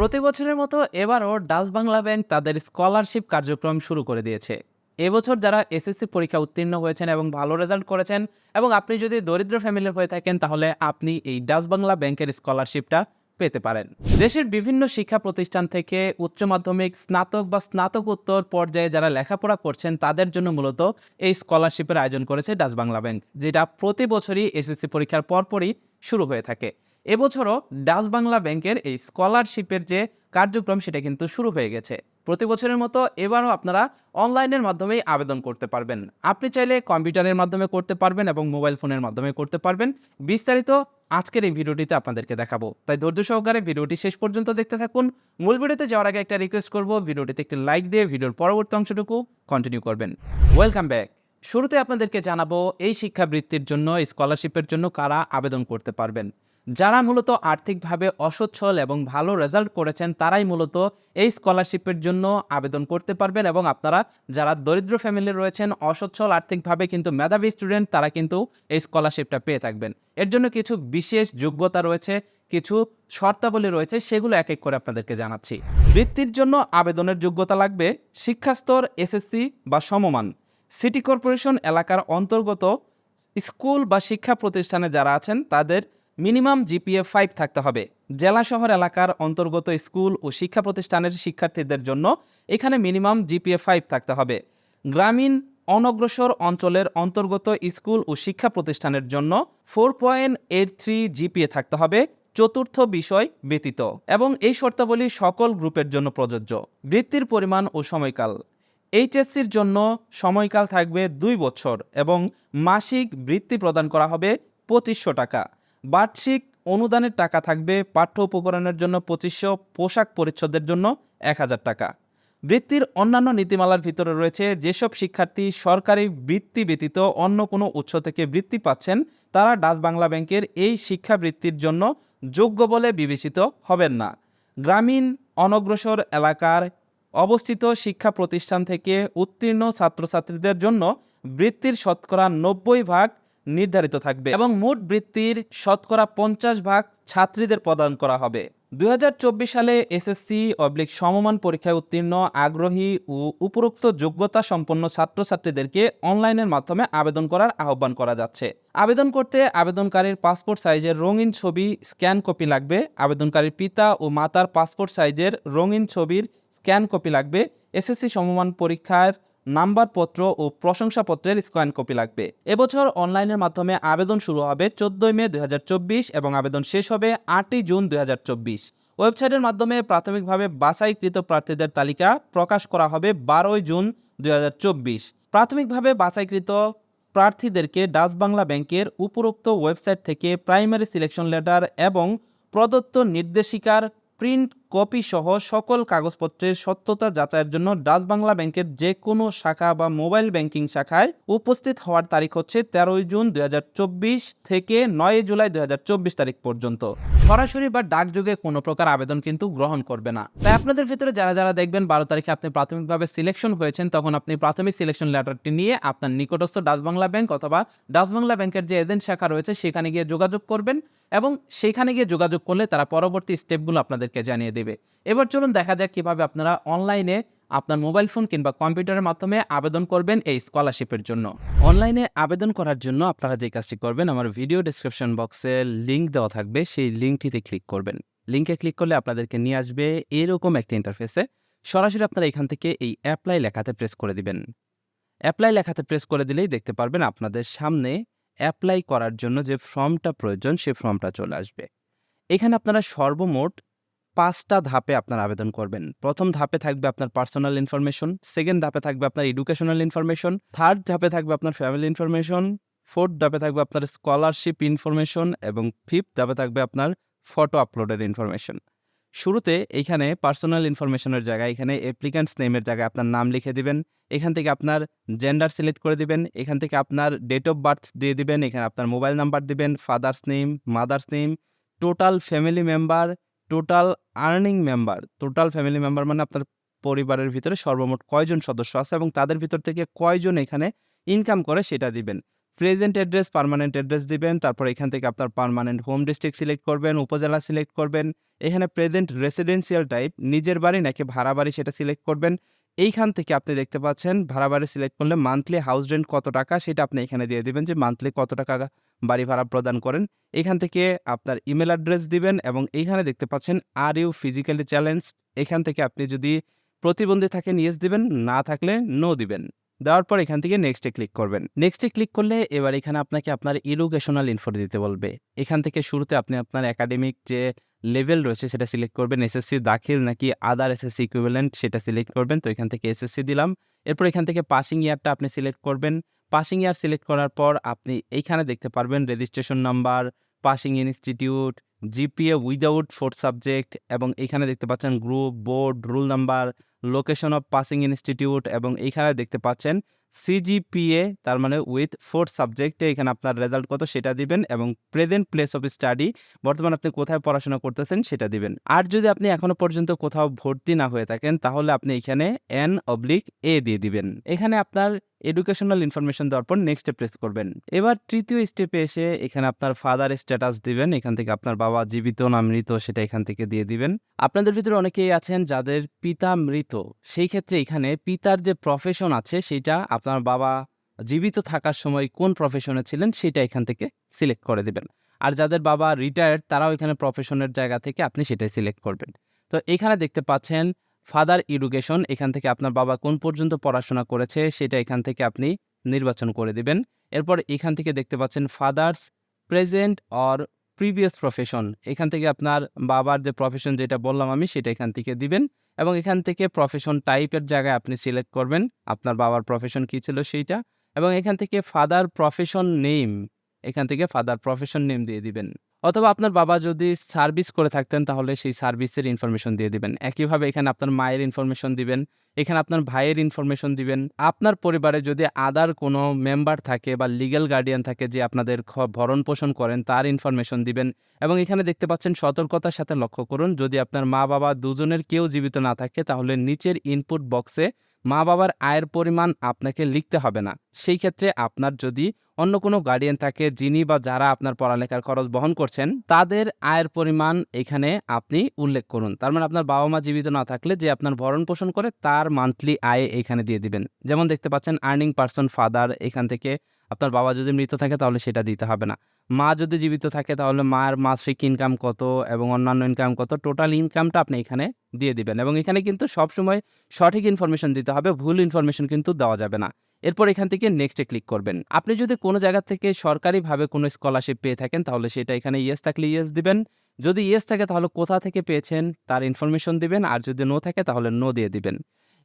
প্রতি বছরের মতো এবারও ডাচ বাংলা ব্যাংক তাদের স্কলারশিপ কার্যক্রম শুরু করে দিয়েছে। এবছর যারা এসএসসি পরীক্ষা উত্তীর্ণ হয়েছেন এবং ভালো রেজাল্ট করেছেন এবং আপনি যদি দরিদ্র ফ্যামিলির হয়ে থাকেন, তাহলে আপনি এই ডাচ বাংলা ব্যাংকের স্কলারশিপটা পেতে পারেন। দেশের বিভিন্ন শিক্ষা প্রতিষ্ঠান থেকে উচ্চ মাধ্যমিক, স্নাতক বা স্নাতকোত্তর পর্যায়ে যারা লেখাপড়া করছেন, তাদের জন্য মূলত এই স্কলারশিপের আয়োজন করেছে ডাচ বাংলা ব্যাংক, যেটা প্রতি বছরই এসএসসি পরীক্ষার পরপরই শুরু হয়ে থাকে। এবছরও ডাচ বাংলা ব্যাংকের এই স্কলারশিপের যে কার্যক্রম, সেটা কিন্তু শুরু হয়ে গেছে। প্রতি বছরের মতো এবারও আপনারা অনলাইনের মাধ্যমেই আবেদন করতে পারবেন। আপনি চাইলে কম্পিউটারের মাধ্যমে করতে পারবেন এবং মোবাইল ফোনের মাধ্যমে করতে পারবেন। বিস্তারিত আজকের এই ভিডিওটিতে আপনাদেরকে দেখাবো। তাই ধৈর্য সহকারে ভিডিওটি শেষ পর্যন্ত দেখতে থাকুন। মূল ভিডিওতে যাওয়ার আগে একটা রিকোয়েস্ট করব, ভিডিওটিতে একটি লাইক দিয়ে ভিডিওর পরবর্তী অংশটুকু কন্টিনিউ করবেন। ওয়েলকাম ব্যাক শুরুতে আপনাদেরকে জানাব, এই শিক্ষাবৃত্তির জন্য স্কলারশিপের জন্য কারা আবেদন করতে পারবেন? যারা মূলত আর্থিকভাবে অসচ্ছল এবং ভালো রেজাল্ট করেছেন, তারাই মূলত এই স্কলারশিপের জন্য আবেদন করতে পারবেন এবং আপনারা যারা দরিদ্র ফ্যামিলি রয়েছেন, অসচ্ছল আর্থিকভাবে কিন্তু মেধাবী স্টুডেন্ট তারা কিন্তু এই স্কলারশিপটা পেয়ে থাকবেন। এর জন্য কিছু বিশেষ যোগ্যতা রয়েছে, কিছু শর্তাবলী রয়েছে, সেগুলো এক এক করে আপনাদেরকে জানাচ্ছি। বৃত্তির জন্য আবেদনের যোগ্যতা লাগবে শিক্ষাস্তর, এসএসসি বা সমমান। সিটি কর্পোরেশন এলাকার অন্তর্গত স্কুল বা শিক্ষা প্রতিষ্ঠানে যারা আছেন, তাদের মিনিমাম জিপিএ ফাইভ থাকতে হবে। জেলা শহর এলাকার অন্তর্গত স্কুল ও শিক্ষা প্রতিষ্ঠানের শিক্ষার্থীদের জন্য এখানে মিনিমাম জিপিএ ফাইভ থাকতে হবে। গ্রামীণ অনগ্রসর অঞ্চলের অন্তর্গত স্কুল ও শিক্ষা প্রতিষ্ঠানের জন্য four point eight three GPA থাকতে হবে, চতুর্থ বিষয় ব্যতীত। এবং এই শর্তাবলী সকল গ্রুপের জন্য প্রযোজ্য। বৃত্তির পরিমাণ ও সময়কাল। এইচএসসির জন্য সময়কাল থাকবে দুই বছর এবং মাসিক বৃত্তি প্রদান করা হবে পঁচিশশো টাকা। বার্ষিক অনুদানের টাকা থাকবে পাঠ্য উপকরণের জন্য পঁচিশশো পোশাক পরিচ্ছদের জন্য এক হাজার টাকা। বৃত্তির অন্যান্য নীতিমালার ভিতরে রয়েছে যেসব শিক্ষার্থী সরকারি বৃত্তি ব্যতীত অন্য কোনো উৎস থেকে বৃত্তি পাচ্ছেন, তারা ডাচ বাংলা ব্যাংকের এই শিক্ষাবৃত্তির জন্য যোগ্য বলে বিবেচিত হবেন না। গ্রামীণ অনগ্রসর এলাকার অবস্থিত শিক্ষা প্রতিষ্ঠান থেকে উত্তীর্ণ ছাত্রছাত্রীদের জন্য বৃত্তির শতকরা নব্বই ভাগ নির্ধারিত থাকবে এবং মোট বৃত্তির শতকরা পঞ্চাশ ভাগ ছাত্রীদের প্রদান করা হবে। দুই সালে এসএসসি অবলিক সমমান পরীক্ষায় উত্তীর্ণ, আগ্রহী ও উপরোক্ত যোগ্যতা সম্পন্ন ছাত্রছাত্রীদেরকে অনলাইনের মাধ্যমে আবেদন করার আহ্বান করা যাচ্ছে। আবেদন করতে আবেদনকারীর পাসপোর্ট সাইজের রঙিন ছবি স্ক্যান কপি লাগবে। আবেদনকারীর পিতা ও মাতার পাসপোর্ট সাইজের রঙিন ছবির স্ক্যান কপি লাগবে। এসএসসি সমমান পরীক্ষার নাম্বারপত্র ও প্রশংসাপত্রের স্ক্যান কপি লাগবে। এবছর অনলাইনের মাধ্যমে আবেদন শুরু হবে চোদ্দই মে দু হাজার চব্বিশ এবং আবেদন শেষ হবে আটই জুন দু হাজার চব্বিশ। ওয়েবসাইটের মাধ্যমে প্রাথমিকভাবে বাছাইকৃত প্রার্থীদের তালিকা প্রকাশ করা হবে বারোই জুন দুই হাজার চব্বিশ। প্রাথমিকভাবে বাছাইকৃত প্রার্থীদেরকে ডাচ বাংলা ব্যাংকের উপরোক্ত ওয়েবসাইট থেকে প্রাইমারি সিলেকশন লেটার এবং প্রদত্ত নির্দেশিকার প্রিন্ট কপি সহ সকল কাগজপত্রের সত্যতা যাচাইয়ের জন্য ডাচ বাংলা ব্যাংকের যে কোনো শাখা বা মোবাইল ব্যাংকিং শাখায় উপস্থিত হওয়ার তারিখ হচ্ছে তেরোই জুন দু হাজার চব্বিশ থেকে নয় জুলাই দু হাজার চব্বিশ তারিখ পর্যন্ত। সরাসরি বা ডাকযোগে কোনো প্রকার আবেদন কিন্তু গ্রহণ করবে না। তাই আপনাদের ভিতরে যারা যারা দেখবেন বারো তারিখে আপনি প্রাথমিকভাবে সিলেকশন হয়েছেন, তখন আপনি প্রাথমিক সিলেকশন লেটারটি নিয়ে আপনার নিকটস্থ ডাচ বাংলা ব্যাংক অথবা ডাচ বাংলা ব্যাংকের যে এজেন্ট শাখা রয়েছে, সেখানে গিয়ে যোগাযোগ করবেন এবং সেখানে গিয়ে যোগাযোগ করলে তারা পরবর্তী স্টেপগুলো আপনাদেরকে জানিয়ে দেবে। এবার চলুন দেখা যাক কীভাবে আপনারা অনলাইনে আপনার মোবাইল ফোন কিংবা কম্পিউটারের মাধ্যমে আবেদন করবেন এই স্কলারশিপের জন্য। অনলাইনে আবেদন করার জন্য আপনারা যে কাজটি করবেন, আমার ভিডিও ডিসক্রিপশন বক্সে লিঙ্ক দেওয়া থাকবে, সেই লিঙ্কটিতে ক্লিক করবেন। লিঙ্কে ক্লিক করলে আপনাদেরকে নিয়ে আসবে এরকম একটা ইন্টারফেসে সরাসরি আপনারা এখান থেকে এই অ্যাপ্লাই লেখাতে প্রেস করে দিবেন। অ্যাপ্লাই লেখাতে প্রেস করে দিলেই দেখতে পারবেন আপনাদের সামনে অ্যাপ্লাই করার জন্য যে ফর্মটা প্রয়োজন সেই ফর্মটা চলে আসবে। এখানে আপনারা সর্বমোট পাঁচটা ধাপে আপনার আবেদন করবেন। প্রথম ধাপে থাকবে আপনার পার্সোনাল ইনফরমেশন সেকেন্ড ধাপে থাকবে আপনার এডুকেশনাল ইনফরমেশন থার্ড ধাপে থাকবে আপনার ফ্যামিলি ইনফরমেশন ফোর্থ ধাপে থাকবে আপনার স্কলারশিপ ইনফরমেশন এবং ফিফথ ধাপে থাকবে আপনার ফটো আপলোডের ইনফরমেশন শুরুতে এখানে পার্সোনাল ইনফরমেশনের জায়গায়, এখানে অ্যাপ্লিক্যান্টস নেমের জায়গায় আপনার নাম লিখে দিবেন। এখান থেকে আপনার জেন্ডার সিলেক্ট করে দিবেন। এখান থেকে আপনার ডেট অফ বার্থ দিয়ে দিবেন। এখানে আপনার মোবাইল নাম্বার দিবেন father's name mother's name total family member total earning member, total family member মানে আপনার পরিবারের ভিতরে সর্বমোট কয়জন সদস্য আছে এবং তাদের ভিতর থেকে কয়জন এখানে ইনকাম করে সেটা দিবেন। প্রেজেন্ট অ্যাড্রেস পার্মানেন্ট অ্যাড্রেস দিবেন, তারপর এখান থেকে আপনার পার্মানেন্ট হোম ডিস্ট্রিক্ট সিলেক্ট করবেন, উপজেলা সিলেক্ট করবেন, এখানে প্রেজেন্ট রেসিডেন্সিয়াল টাইপ নিজের বাড়ি নাকি ভাড়া বাড়ি সেটা সিলেক্ট করবেন। এইখান থেকে আপনি দেখতে পাচ্ছেন ভাড়া বাড়ি সিলেক্ট করলে মান্থলি হাউস রেন্ট কত টাকা সেটা আপনি এখানে দিয়ে দিবেন যে মান্থলি কত টাকা বাড়ি ভাড়া প্রদান করেন। এখান থেকে আপনার ইমেল অ্যাড্রেস দিবেন এবং এইখানে দেখতে পাচ্ছেন আর ইউ ফিজিক্যালি চ্যালেঞ্জ এখান থেকে আপনি যদি প্রতিবন্ধী থাকেন ইয়েস দিবেন, না থাকলে নো দিবেন। দেওয়ার পর এখান থেকে নেক্সটে ক্লিক করবেন। নেক্সটে ক্লিক করলে এবার এখানে আপনাকে আপনার এডুকেশনাল ইনফো দিতে বলবে। এখান থেকে শুরুতে আপনি আপনার একাডেমিক যে লেভেল রয়েছে সেটা সিলেক্ট করবেন। এসএসসি দাখিল নাকি আদার এসএসসি ইকুইভ্যালেন্ট সেটা সিলেক্ট করবেন। তো এখান থেকে এসএসসি দিলাম। এরপর এখান থেকে পাসিং ইয়ারটা আপনি সিলেক্ট করবেন। পাসিং ইয়ার সিলেক্ট করার পর আপনি এইখানে দেখতে পারবেন registration number passing institute GPA without fourth subject এবং এইখানে দেখতে পাচ্ছেন group board roll number location of passing institute এবং এইখানে দেখতে পাচ্ছেন সিজিপিএ তার মানে উইথ ফোর্থ সাবজেক্টে এখানে আপনার রেজাল্ট কত সেটা দিবেন এবং প্রেজেন্ট প্লেস অফ স্টাডি বর্তমানে আপনি কোথায় পড়াশোনা করতেছেন সেটা দিবেন। আর যদি আপনি এখনও পর্যন্ত কোথাও ভর্তি না হয়ে থাকেন তাহলে আপনি এখানে এন অবলিক এ দিয়ে দিবেন। এখানে আপনার এডুকেশনাল ইনফরমেশন দেওয়ার পর নেক্সটে প্রেস করবেন। এবার তৃতীয় স্টেপে এসে এখানে আপনার ফাদার স্ট্যাটাস দিবেন। এখান থেকে আপনার বাবা জীবিত না মৃত সেটা এখান থেকে দিয়ে দিবেন। আপনাদের ভিতরে অনেকেই আছেন যাদের পিতা মৃত। সেই ক্ষেত্রে এখানে পিতার যে প্রফেশন আছে সেটা আপনার বাবা জীবিত থাকার সময় কোন প্রফেশনে ছিলেন সেটা এখান থেকে সিলেক্ট করে দিবেন। আর যাদের বাবা রিটায়ার্ড তারাও এখানে প্রফেশনের জায়গা থেকে আপনি সেটাই সিলেক্ট করবেন। তো এখানে দেখতে পাচ্ছেন ফাদার এডুকেশন এখান থেকে আপনার বাবা কোন পর্যন্ত পড়াশোনা করেছে সেটা এখান থেকে আপনি নির্বাচন করে দেবেন। এরপর এখান থেকে দেখতে পাচ্ছেন father's present or previous profession. এখান থেকে আপনার বাবার যে প্রফেশন যেটা বললাম আমি, সেটা এখান থেকে দিবেন এবং এখান থেকে প্রফেশন টাইপের জায়গায় আপনি সিলেক্ট করবেন আপনার বাবার প্রফেশন কী ছিল সেইটা এবং এখান থেকে ফাদার প্রফেশন নেম, এখান থেকে ফাদার প্রফেশন নেম দিয়ে দিবেন। অথবা আপনার বাবা যদি সার্ভিস করে থাকতেন, তাহলে সেই সার্ভিসের ইনফরমেশন দিয়ে দিবেন। একইভাবে এখানে আপনার মায়ের ইনফরমেশন দিবেন, এখানে আপনার ভাইয়ের ইনফরমেশন দিবেন। আপনার পরিবারে যদি আদার কোনো মেম্বার থাকে বা লিগ্যাল গার্ডিয়ান থাকে যে আপনাদের ভরণ পোষণ করেন, তার ইনফরমেশন দিবেন। এবং এখানে দেখতে পাচ্ছেন সতর্কতার সাথে লক্ষ্য করুন, যদি আপনার মা বাবা দুজনের কেউ জীবিত না থাকে, তাহলে নিচের ইনপুট বক্সে মা বাবার আয়ের পরিমাণ আপনাকে লিখতে হবে না। সেই ক্ষেত্রে আপনার যদি অন্য কোনো গার্ডিয়ান থাকে, যিনি বা যারা আপনার পড়ালেখার খরচ বহন করছেন, তাদের আয়ের পরিমাণ এখানে আপনি উল্লেখ করুন। তার মানে আপনার বাবা মা জীবিত না থাকলে যে আপনার ভরণ পোষণ করে, তার মান্থলি আয় এখানে দিয়ে দিবেন। যেমন দেখতে পাচ্ছেন আর্নিং পার্সন ফাদার এখান থেকে আপনার বাবা যদি মৃত থাকে, তাহলে সেটা দিতে হবে না। মা যদি জীবিত থাকে তাহলে মার মাসিক ইনকাম কত এবং অন্যান্য ইনকাম কত? টোটাল ইনকামটা আপনি এখানে দিয়ে দিবেন এবং এখানে কিন্তু সবসময় সঠিক ইনফরমেশন দিতে হবে, ভুল ইনফরমেশন কিন্তু দেওয়া যাবে না। এরপর এখান থেকে নেক্সটে ক্লিক করবেন। আপনি যদি কোনো জায়গা থেকে সরকারিভাবে কোনো স্কলারশিপ পেয়ে থাকেন তাহলে সেটা এখানে ইয়েস থাকলে ইয়েস দিবেন। যদি ইয়েস থাকে তাহলে কোথা থেকে পেয়েছেন তার ইনফরমেশন দিবেন, আর যদি নো থাকে তাহলে নো দিয়ে দিবেন।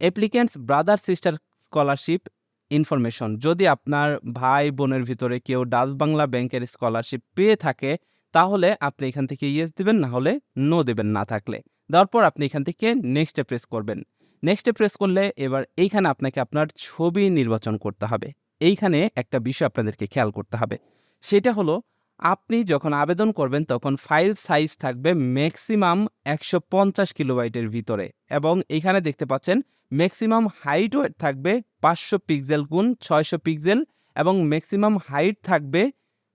Applicant's brother sister scholarship information যদি আপনার ভাই বোনের ভিতরে কেউ ডাচ বাংলা ব্যাংকের স্কলারশিপ পেয়ে থাকে, তাহলে আপনি এখান থেকে ইয়েস দেবেন, না হলে নো দেবেন না থাকলে। দেওয়ার পর আপনি এখান থেকে নেক্সটে প্রেস করবেন। নেক্সটে প্রেস করলে এবার এইখানে আপনাকে আপনার ছবি নির্বাচন করতে হবে। এইখানে একটা বিষয় আপনাদেরকে খেয়াল করতে হবে। সেটা হলো আপনি যখন আবেদন করবেন, তখন ফাইল সাইজ থাকবে ম্যাক্সিমাম একশো পঞ্চাশ কিলোবাইটের ভিতরে এবং এখানে দেখতে পাচ্ছেন ম্যাক্সিমাম হাইট থাকবে পাঁচশো পিক্সেল গুণ ছয়শো পিক্সেল এবং ম্যাক্সিমাম হাইট থাকবে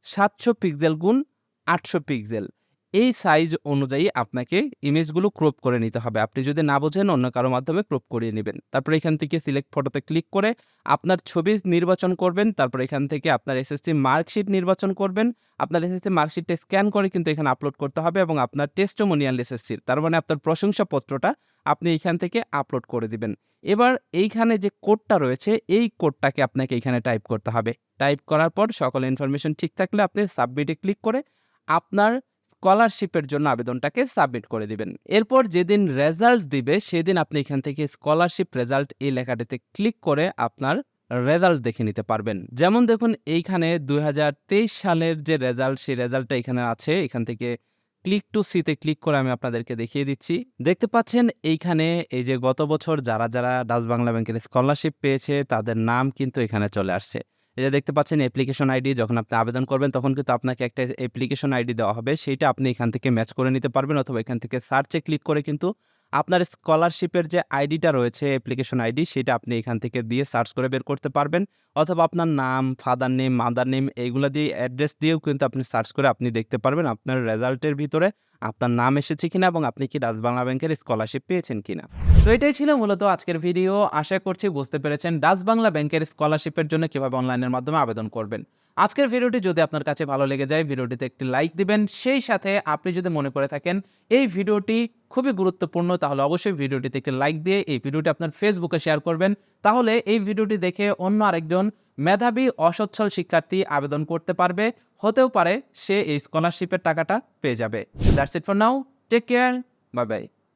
সাতশো পিক্সেল গুণ আটশো পিক্সেল। এই সাইজ অনুযায়ী আপনাকে ইমেজগুলো ক্রপ করে নিতে হবে। আপনি যদি না বোঝেন, অন্য কারও মাধ্যমে ক্রপ করিয়ে নেবেন। তারপর এখান থেকে সিলেক্ট ফটোতে ক্লিক করে আপনার ছবি নির্বাচন করবেন। তারপর এখান থেকে আপনার এসএসসি মার্কশিট নির্বাচন করবেন। আপনার এসএসসি মার্কশিটটা স্ক্যান করে কিন্তু এখানে আপলোড করতে হবে এবং আপনার টেস্টোমোনিয়াল এসএসসির তার মানে আপনার প্রশংসাপত্রটা আপনি এখান থেকে আপলোড করে দিবেন। এবার এইখানে যে কোডটা রয়েছে, এই কোডটাকে আপনাকে এখানে টাইপ করতে হবে। টাইপ করার পর সকল ইনফরমেশন ঠিক থাকলে আপনি সাবমিটে ক্লিক করে আপনার স্কলারশিপের জন্য আবেদনটাকে সাবমিট করে দিবেন। এরপর যেদিন রেজাল্ট দিবে, সেদিন আপনি এখান থেকে স্কলারশিপ রেজাল্ট এই লেখাটিতে ক্লিক করে আপনার রেজাল্ট দেখে নিতে পারবেন। যেমন দেখুন, এইখানে দুই সালের যে রেজাল্ট, সেই রেজাল্টটা এখানে আছে। এখান থেকে ক্লিক টু সিতে ক্লিক করে আমি আপনাদেরকে দেখিয়ে দিচ্ছি। দেখতে পাচ্ছেন, এইখানে এই যে গত বছর যারা যারা ডাচ বাংলা ব্যাংকের স্কলারশিপ পেয়েছে, তাদের নাম কিন্তু এখানে চলে আসছে। যে দেখতে পাচ্ছেন অ্যাপ্লিকেশন আইডি যখন আপনি আবেদন করবেন, তখন কিন্তু আপনাকে একটা অ্যাপ্লিকেশন আইডি দেওয়া হবে। সেইটা আপনি এখান থেকে ম্যাচ করে নিতে পারবেন অথবা এখান থেকে সার্চে ক্লিক করে কিন্তু আপনার স্কলারশিপের যে আইডিটা রয়েছে অ্যাপ্লিকেশন আইডি সেটা আপনি এখান থেকে দিয়ে সার্চ করে বের করতে পারবেন। অথবা আপনার নাম ফাদার নেম মাদার নেম এইগুলো দিয়ে অ্যাড্রেস দিয়েও কিন্তু আপনি সার্চ করে আপনি দেখতে পারবেন আপনার রেজাল্টের ভিতরে। আপনার নাম এসেছে কিনা এবং আপনি কি ডাচ বাংলা ব্যাংকের স্কলারশিপ পেয়েছেন কিনা? তো এটাই ছিল মূলত আজকের ভিডিও। আশা করছি বুঝতে পেরেছেন, ডাচ বাংলা ব্যাংকের স্কলারশিপের জন্য কীভাবে অনলাইনের মাধ্যমে আবেদন করবেন। আজকের ভিডিওটি যদি আপনার কাছে ভালো লেগে যায়, ভিডিওটিতে একটি লাইক দিবেন। সেই সাথে আপনি যদি মনে করে থাকেন এই ভিডিওটি খুবই গুরুত্বপূর্ণ, তাহলে অবশ্যই ভিডিওটিতে একটি লাইক দিয়ে এই ভিডিওটি আপনার ফেসবুকে শেয়ার করবেন। তাহলে এই ভিডিওটি দেখে অন্য আরেকজন মেধাবী অসচ্ছল শিক্ষার্থী আবেদন করতে পারবে। হতেও পারে সে এই স্কলারশিপের টাকাটা পেয়ে যাবে। That's it for now take care bye bye